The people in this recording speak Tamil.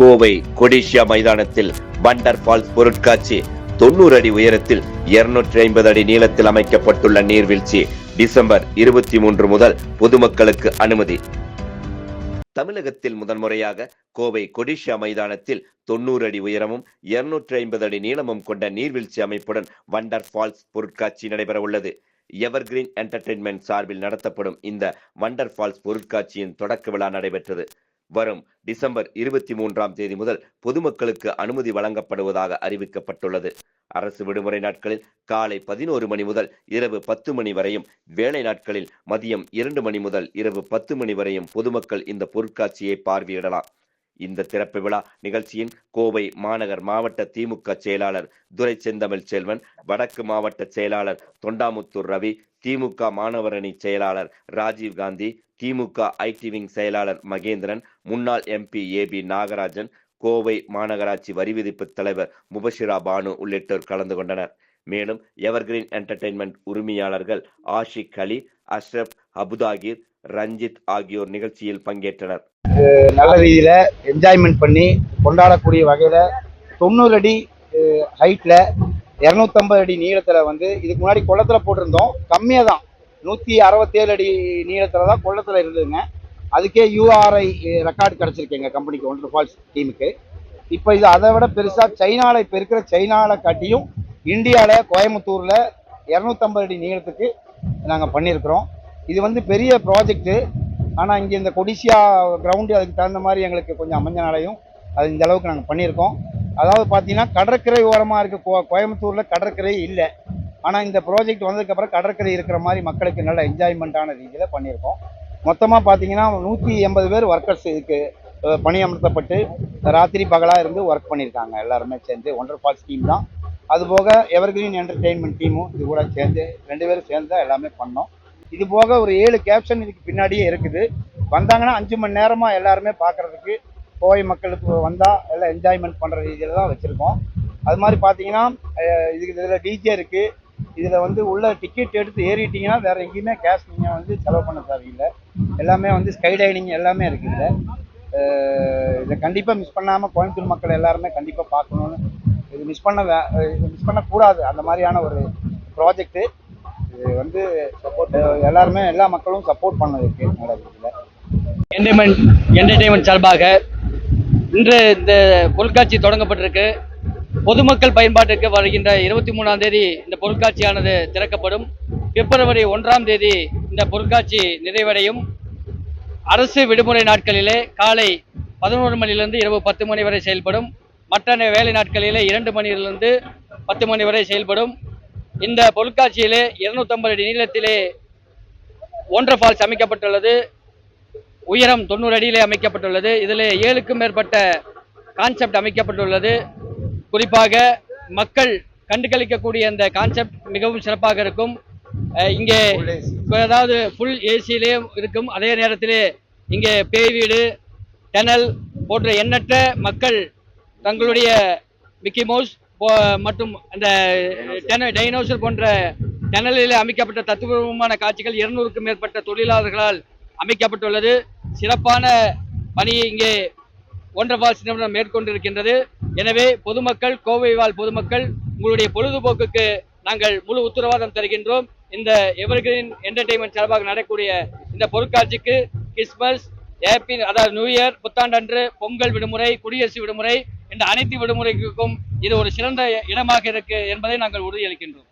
கோவை கொடிஷியா மைதானத்தில் வண்டர் ஃபால்ஸ் பொருட்காட்சி தொண்ணூறு அடி உயரத்தில் இருநூற்றி ஐம்பது அடி நீளத்தில் அமைக்கப்பட்டுள்ள நீர்வீழ்ச்சி டிசம்பர் இருபத்தி மூன்று முதல் பொதுமக்களுக்கு அனுமதி. தமிழகத்தில் முதன்முறையாக கோவை கொடிஷியா மைதானத்தில் தொண்ணூறு அடி உயரமும் இருநூற்றி ஐம்பது அடி நீளமும் கொண்ட நீர்வீழ்ச்சி அமைப்புடன் வண்டர் ஃபால்ஸ் பொருட்காட்சி நடைபெற உள்ளது. எவர்கிரீன் என்டர்டெயின்மெண்ட் சார்பில் நடத்தப்படும் இந்த வண்டர் ஃபால்ஸ் பொருட்காட்சியின் தொடக்க விழா நடைபெற்றது. வரும் டிசம்பர் இருபத்தி மூன்றாம் தேதி முதல் பொதுமக்களுக்கு அனுமதி வழங்கப்படுவதாக அறிவிக்கப்பட்டுள்ளது. அரசு விடுமுறை நாட்களில் காலை பதினோரு மணி முதல் இரவு பத்து மணி வரையும் வேலை நாட்களில் மதியம் இரண்டு மணி முதல் இரவு பத்து மணி வரையும் பொதுமக்கள் இந்த பொருட்காட்சியை பார்வையிடலாம். இந்த திறப்பு விழா நிகழ்ச்சியின் கோவை மாநகர் மாவட்ட திமுக செயலாளர் துரை செந்தமிழ் செல்வன் வடக்கு மாவட்ட செயலாளர் தொண்டாமுத்தூர் ரவி திமுக மாணவரணி செயலாளர் ராஜீவ் காந்தி திமுக ஐடி விங் செயலாளர் மகேந்திரன் முன்னாள் எம்பி ஏபி நாகராஜன் கோவை மாநகராட்சி வரி விதிப்பு தலைவர் முபஷிரா பானு உள்ளிட்டோர் கலந்து கொண்டனர். மேலும் எவர்கிரீன் என்டர்டெயின்மெண்ட் உரிமையாளர்கள் ஆஷிக் அலி அஷ்ரப் அபுதாகிர் ரஞ்சித் ஆகியோர் நிகழ்ச்சியில் பங்கேற்றனர். நல்ல ரீதியில் என்ஜாய்மெண்ட் பண்ணி கொண்டாடக்கூடிய வகையில் தொண்ணூறு அடி ஹைட்டில் இரநூத்தம்பது அடி நீளத்தில் வந்து இதுக்கு முன்னாடி குளத்தில் போட்டிருந்தோம். கம்மியாக தான் நூற்றி அறுபத்தேழு அடி நீளத்தில் தான் குளத்தில் இருந்ததுங்க. அதுக்கே யூஆர்ஐ ரெக்கார்டு கிடச்சிருக்கு எங்கள் கம்பெனிக்கு ஒன்றர் ஃபால்ஸ் டீமுக்கு இப்போ இது அதை விட பெருசாக சைனாவில் இப்போ இருக்கிற சைனாவில் காட்டியும் இந்தியாவில் கோயம்புத்தூரில் இரநூத்தம்பது அடி நீளத்துக்கு நாங்கள் பண்ணியிருக்கிறோம். இது வந்து பெரிய ப்ராஜெக்ட்டு ஆனால் இங்கே இந்த கொடிசியா கிரவுண்டு அதுக்கு தகுந்த மாதிரி எங்களுக்கு கொஞ்சம் அமைஞ்சனாலையும் அது இந்த அளவுக்கு நாங்கள் பண்ணியிருக்கோம். அதாவது பார்த்தீங்கன்னா கடற்கரை ஓரமாக இருக்க கோ கோயம்புத்தூரில் கடற்கரை இல்லை. ஆனால் இந்த ப்ராஜெக்ட் வந்ததுக்கப்புறம் கடற்கரை இருக்கிற மாதிரி மக்களுக்கு நல்ல என்ஜாய்மெண்ட்டான ரீதியில் பண்ணியிருக்கோம். மொத்தமாக பார்த்தீங்கன்னா நூற்றி எண்பது பேர் ஒர்க்கர்ஸ் இதுக்கு பணியமர்த்தப்பட்டு ராத்திரி பகலாக இருந்து ஒர்க் பண்ணியிருக்காங்க. எல்லாருமே சேர்ந்து ஒன்றர் ஃபால்ஸ் டீம் தான். அதுபோக எவர்கிரீன் என்டர்டெயின்மெண்ட் டீமும் இது கூட சேர்ந்து ரெண்டு பேரும் சேர்ந்து தான் எல்லாமே பண்ணோம். இது போக ஒரு ஏழு கேப்ஷன் இதுக்கு பின்னாடியே இருக்குது. வந்தாங்கன்னா அஞ்சு மணி நேரமாக எல்லாருமே பார்க்குறதுக்கு கோவை மக்களுக்கு வந்தால் எல்லாம் என்ஜாய்மெண்ட் பண்ணுற ரீதியில் தான் வச்சுருக்கோம். அது மாதிரி பார்த்தீங்கன்னா இதுக்கு இதில் டிஜே இருக்குது இதில் வந்து உள்ள டிக்கெட் எடுத்து ஏறிட்டீங்கன்னா வேறு எங்கேயுமே கேஷ் நீங்கள் வந்து செலவு பண்ண தேவையில்லை. எல்லாமே வந்து ஸ்கை டைனிங் எல்லாமே இருக்குது இதில். இதை கண்டிப்பாக மிஸ் பண்ணாமல் கோயம்புத்தூர் மக்கள் எல்லாருமே கண்டிப்பாக பார்க்கணுன்னு இது மிஸ் பண்ண வே இது மிஸ் பண்ணக்கூடாது. அந்த மாதிரியான ஒரு ப்ராஜெக்ட்டு இது வந்து சப்போர்ட் எல்லாருமே எல்லா மக்களும் சப்போர்ட் பண்ணதுக்கு நடக்குதுல என்டர்டைன்மெண்ட் என்டர்டைன்மெண்ட் சார்பாக இன்று இந்த பொருட்காட்சி தொடங்கப்பட்டிருக்கு. பொதுமக்கள் பயன்பாட்டிற்கு வருகின்ற இருபத்தி மூணாம் தேதி இந்த பொருட்காட்சியானது திறக்கப்படும். பிப்ரவரி ஒன்றாம் தேதி இந்த பொருட்காட்சி நிறைவடையும். அரசு விடுமுறை நாட்களிலே காலை பதினோரு மணிலிருந்து இரவு பத்து மணி வரை செயல்படும். மற்ற வேலை நாட்களிலே இரண்டு மணியிலிருந்து பத்து மணி வரை செயல்படும். இந்த பொருட்காட்சியிலே இருநூத்தம்பது அடி நீளத்திலே ஒன்றர் ஃபால்ஸ் அமைக்கப்பட்டுள்ளது. உயரம் தொண்ணூறு அடியிலே அமைக்கப்பட்டுள்ளது. இதில் ஏழுக்கும் மேற்பட்ட கான்செப்ட் அமைக்கப்பட்டுள்ளது. குறிப்பாக மக்கள் கண்டுகளிக்கக்கூடிய அந்த கான்செப்ட் மிகவும் சிறப்பாக இருக்கும். இங்கே அதாவது ஃபுல் ஏசியிலே இருக்கும். அதே நேரத்திலே இங்கே பேய் வீடு டனல் போன்ற எண்ணற்ற மக்கள் தங்களுடைய மிக்கி மவுஸ் மற்றும் அந்த டைனோசர் போன்ற டனலில் அமைக்கப்பட்ட தத்துவமான காட்சிகள் இருநூறுக்கும் மேற்பட்ட தொழிலாளர்களால் அமைக்கப்பட்டுள்ளது. சிறப்பான பணியை இங்கே ஒன்றபால்ஸ் நிறுவனம் மேற்கொண்டிருக்கின்றது. எனவே பொதுமக்கள் கோவை வாழ் பொதுமக்கள் உங்களுடைய பொழுதுபோக்குக்கு நாங்கள் முழு உத்தரவாதம் தருகின்றோம். இந்த எவர்கிரீன் என்டர்டெயின்மெண்ட் சார்பாக நடக்கக்கூடிய இந்த பொருட்காட்சிக்கு கிறிஸ்மஸ் ஹேப்பி அதாவது நியூ இயர் புத்தாண்டன்று பொங்கல் விடுமுறை குடியரசு விடுமுறை இந்த அனைத்து விடுமுறைக்கும் இது ஒரு சிறந்த இடமாக இருக்கு என்பதை நாங்கள் உறுதியளிக்கின்றோம்.